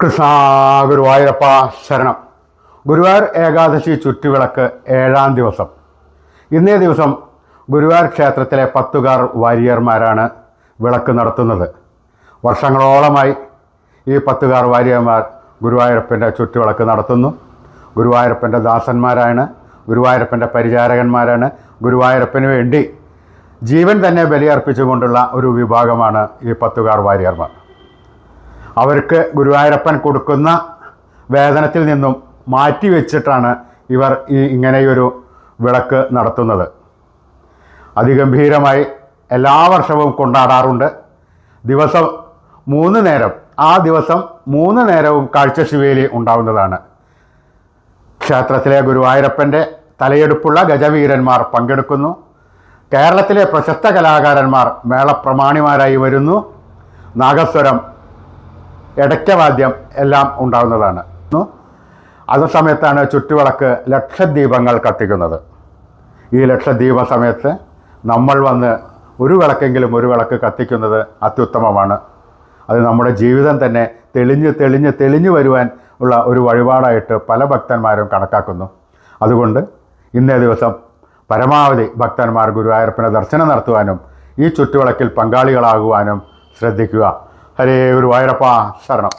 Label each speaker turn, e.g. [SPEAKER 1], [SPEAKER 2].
[SPEAKER 1] കൃഷ്ണ ഗുരുവായൂരപ്പ ശരണം. ഗുരുവായൂർ ഏകാദശി ചുറ്റുവിളക്ക് ഏഴാം ദിവസം. ഇന്നേ ദിവസം ഗുരുവായൂർ ക്ഷേത്രത്തിലെ പത്തുകാർ വാരിയർമാരാണ് വിളക്ക് നടത്തുന്നത്. വർഷങ്ങളോളമായി ഈ പത്തുകാർ വാരിയർമാർ ഗുരുവായൂരപ്പന്റെ ചുറ്റുവിളക്ക് നടത്തുന്നു. ഗുരുവായൂരപ്പന്റെ ദാസന്മാരാണ് ഗുരുവായൂരപ്പന്റെ പരിചാരകന്മാരാണ് ഗുരുവായൂരപ്പന് വേണ്ടി ജീവൻ തന്നെ ബലിയർപ്പിച്ചുകൊണ്ടുള്ള ഒരു വിഭാഗമാണ് ഈ പത്തുകാർ വാരിയർമാർ അവർക്ക് ഗുരുവായൂരപ്പൻ കൊടുക്കുന്ന വേതനത്തിൽ നിന്നും മാറ്റി വെച്ചിട്ടാണ് ഇവർ ഈ ഇങ്ങനെയൊരു വിളക്ക് നടത്തുന്നത്. അതിഗംഭീരമായി എല്ലാ വർഷവും കൊണ്ടാടാറുണ്ട്. ദിവസം മൂന്ന് നേരം ആ ദിവസം മൂന്ന് നേരവും കാഴ്ച ശിവേലി ഉണ്ടാവുന്നതാണ്. ക്ഷേത്രത്തിലെ ഗുരുവായൂരപ്പന്റെ തലയെടുപ്പുള്ള ഗജവീരന്മാർ പങ്കെടുക്കുന്നു. കേരളത്തിലെ പ്രശസ്ത കലാകാരന്മാർ മേളപ്രമാണിമാരായി വരുന്നു. നാഗസ്വരം ഇടയ്ക്കവാദ്യം എല്ലാം ഉണ്ടാകുന്നതാണ് അത് സമയത്താണ് ചുറ്റുവിളക്ക് ലക്ഷദ്വീപങ്ങൾ കത്തിക്കുന്നത്. ഈ ലക്ഷദ്വീപ സമയത്ത് നമ്മൾ വന്ന് ഒരു വിളക്കെങ്കിലും ഒരു വിളക്ക് കത്തിക്കുന്നത് അത്യുത്തമമാണ്. അത് നമ്മുടെ ജീവിതം തന്നെ തെളിഞ്ഞ് തെളിഞ്ഞ് തെളിഞ്ഞു വരുവാൻ ഉള്ള ഒരു വഴിപാടായിട്ട് പല ഭക്തന്മാരും കണക്കാക്കുന്നു. അതുകൊണ്ട് ഇന്നേ ദിവസം പരമാവധി ഭക്തന്മാർ ഗുരുവായൂരപ്പനെ ദർശനം നടത്തുവാനും ഈ ചുറ്റുവിളക്കിൽ പങ്കാളികളാകുവാനും ശ്രദ്ധിക്കുക. ഹരേ ഗുരുവായൂരപ്പ ശരണം.